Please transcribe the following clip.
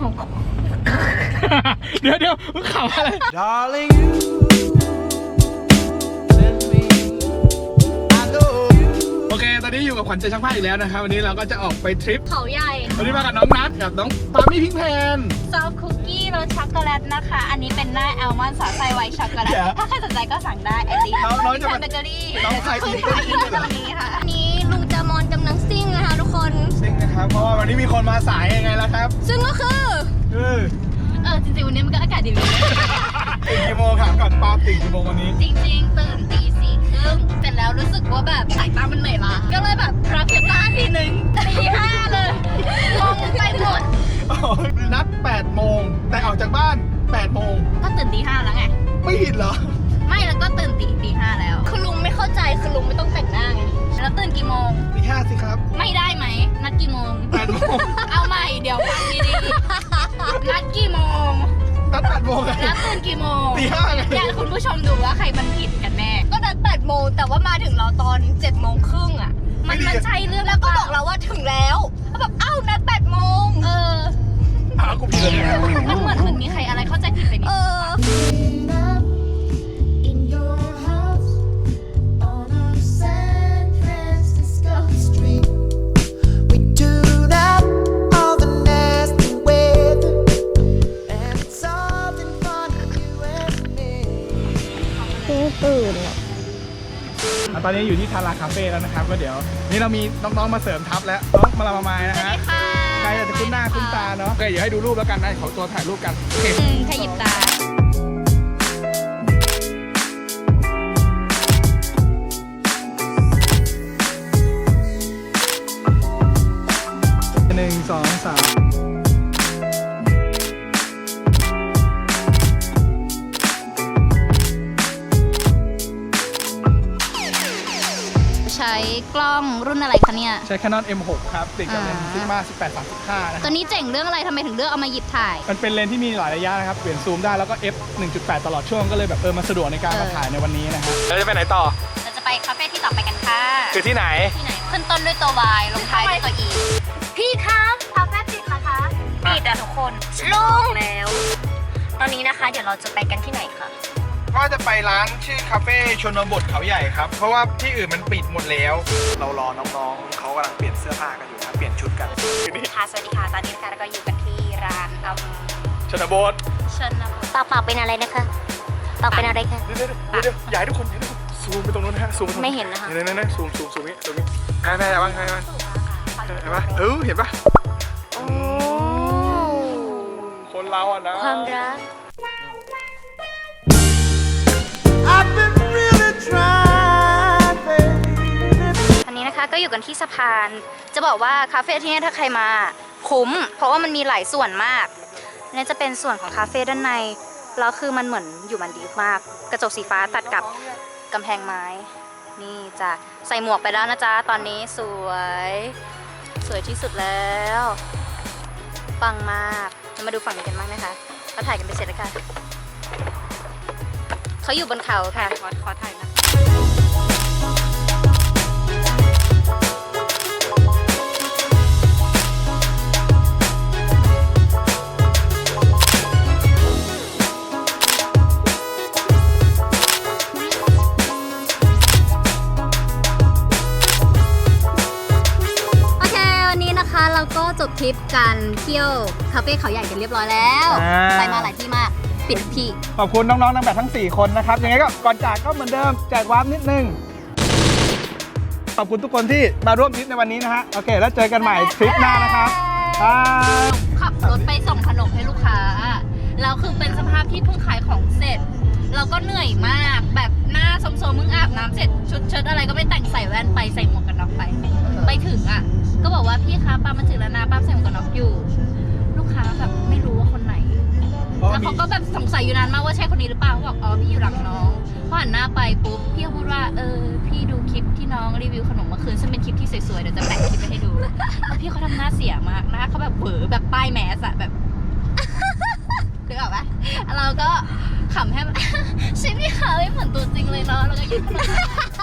ของเดี๋ยวเดี๋ยวมึงข่าวอะไร Darling, you send me. I know you. โอเค ตอนนี้อยู่กับขวัญใจช่างภาพอีกแล้วนะครับ วันนี้เราก็จะออกไปทริป เขาใหญ่วันนี้มากับน้องนัทกับน้องปามี่พิงแพน ซอฟคุกกี้รสช็อกโกแลตนะคะ อันนี้เป็นหน้าแอลมอนด์สอดไส้ไวท์ช็อกโกแลต เดี๋ยวถ้าใครสนใจก็สั่งได้ไอติมน้องน้องจะมาเบเกอรี่น้องขายเพิ่งอีกขายอีกตรงนี้ค่ะ อันนี้ ลุงจามอนกำลังซิ่งนะคะทุกคน ซิ่งนะครับ เพราะว่าวันนี้มีคนมาสายยังไงล่ะครับ ซึ่งก็คือเออเออจริงๆวันนี้มันก็อากาศดีเลยตื่นกี่โมงถามก่อนปาตื่นกี่โมงวันนี้ จริงๆตื่นตีสี่ครึ่งเสร็จแล้วรู้สึกว่าแบบสายตามันเหนื่อยล้าก็เลยแบบพรับเพียบตาทีหนึ่งตีห้าเลยงงไปหมดนัด8โมงแต่ออกจากบ้าน8โมงก็ตื่นตีห้าแล้วไง ไม่ผิดเหรอ ไม่แล้วก็ตื่นตีตีห้าแล้ว คือลุงไม่เข้าใจคือลุงไม่ต้องแต่งหน้าไงแล้วตื่นกี่โมงตีห้า นัดกี่โมง8โมงเอาใหม่เดี๋ยวฟังดีๆนัดกี่โมงนัด8โมงไงแล้วตื่นกี่โมงตีห้าไงอยากให้คุณผู้ชมดูว่าใครมันผิดกันแน่ก็นัด8โมงแต่ว่ามาถึงเราตอน7โมงครึ่งอะ มันมันใช่เรื่องแล้วก็บอกเราว่าถึงแล้วแล้วแบบอ้าว อะตอนนี้อยู่ที่ทาราคาเฟ่แล้วนะครับ ก็เดี๋ยว นี่เรามีน้องๆมาเสริมทัพแล้วน้องมาลามาไม้นะสวัสฮะดีค่ะใครอยากจะคุ้นหน้าคุ้นตาเนาะโอเคเดี๋ยวให้ดูรูปแล้วกันนะขอตัวถ่ายรูปกันโอเค อืมขยิบตา หนึ่งสองสาม กล้องรุ่นอะไรคะเนี่ย ใช้ Canon M6 ครับติดกับเลนส์อ่า Sigma 18 35นะคตัรับวนี้เจ๋งเรื่องอะไรทำไมถึงเลือกเอามาหยิบถ่าย มันเป็นเลนส์ที่มีหลายระยะนะครับเปลี่ยนซูมได้แล้วก็ f 1.8 ตลอดช่วงก็เลยแบบเออมันสะดวกในการมาเออถ่ายในวันนี้นะฮะเราจะไปไหนต่อเราจะไปคาเฟ่ที่ต่อไปกันค่ะ คือที่ไหน ที่ไหน ขึ้นต้นด้วยตัว Y ลงท้ายด้วยตัว E พี่คะคาเฟ่ปิดนะคะปิดอะทุกคนลงแล้ว ตอนนี้นะคะ เดี๋ยวเราจะไปกันที่ไหนคะ ว่าจะไปร้านชื่อคาเฟ่ชนบทเขาใหญ่ครับ เพราะว่าที่อื่นมันปิดหมดแล้ว เรารอน้องๆเขากำลังเปลี่ยนเสื้อผ้ากันอยู่นะเปลี่ยนชุดกันนี่ค่ะสวัสดีค่ะ ตอนนี้นะคะเราก็อยู่กันที่ร้านอืมชนบทเชิญนะปากปากเป็นอะไรนะคะปากเป็นอะไรคะ เดี๋ยวเดี๋ยวเดี๋ยวอยากให้ทุกคนเห็นทุกคนซูมไปตรงนู้นนะฮะซูมปตรงไม่เห็นนะคะเห็นไหมซูมซูมซูมนี่ตรงนี้ใครแม่บ้างใครบ้างเห็นปะเออเห็นปะโอ้คนเราอะนะ ความรัก ก็อยู่กันที่สะพาน จะบอกว่าคาเฟ่ที่นี่ถ้าใครมาคุ้ม เพราะว่ามันมีหลายส่วนมากนี่จะเป็นส่วนของคาเฟ่ด้านใน แล้วคือมันเหมือนอยู่มันดีมาก กระจกสีฟ้าตัดกับกำแพงไม้ นี่จะใส่หมวกไปแล้วนะจ๊ะ ตอนนี้สวย สวยที่สุดแล้วปังมากเรามาดูฝั่งนี้กันบ้างนะคะเราถ่ายกันไปเสร็จแล้วค่ะเขาอยู่บนเขาค่ะ ขอถ่ายนะ บทริปการเที่ยวคาเฟ่เขาใหญ่กันเรียบร้อยแล้ว อ่า ไปมาหลายที่มากปิดทุกที่ ขอบคุณน้องๆนางแบบทั้ง 4 คนนะครับ ยังไงก็ก่อนจากก็เหมือนเดิมแจกวาร์ปนิดนึง ขอบคุณทุกคนที่มาร่วมทริปในวันนี้นะฮะ โอเค แล้วเจอกันใหม่ทริปหน้านะครับบายขับรถไปส่งขนมให้ลูกค้า แล้วคือเป็นสภาพที่เพิ่งขายของเสร็จ เราก็เหนื่อยมาก แบบหน้าสมๆมึงอาบน้ำเสร็จ ชุดเชิ้ตอะไรก็ไม่แต่งใส่แว่นไปใส่หมวกกันน็อกไป ไปถึงอะ ก็บอกว่าพี่คะป้ามาถึงแล้วนะป้าใส่หมวกกันน็อกอยู่ ลูกค้าแบบไม่รู้ว่าคนไหนแล้วเขาก็แบบสงสัยอยู่นานมากว่าใช่คนนี้หรือเปล่าเขาบอกอ๋อพี่อยู่หลังน้องพอหันหน้าไปปุ๊บพี่ก็พูดว่าเออพี่ดูคลิปที่น้องรีวิวขนมเมื่อคืนซึ่งเป็นคลิปที่สวยๆเดี๋ยวจะแปะคลิปไปให้ดูแล้วพี่เขาทำหน้าเสียมากหน้าเขาแบบเหวอแบบป้ายแมสอะแบบ นึกออกปะเราก็ขำให้มัน ใช่พี่คะไม่เหมือนตัวจริงเลยเนาะแล้วก็กินขนม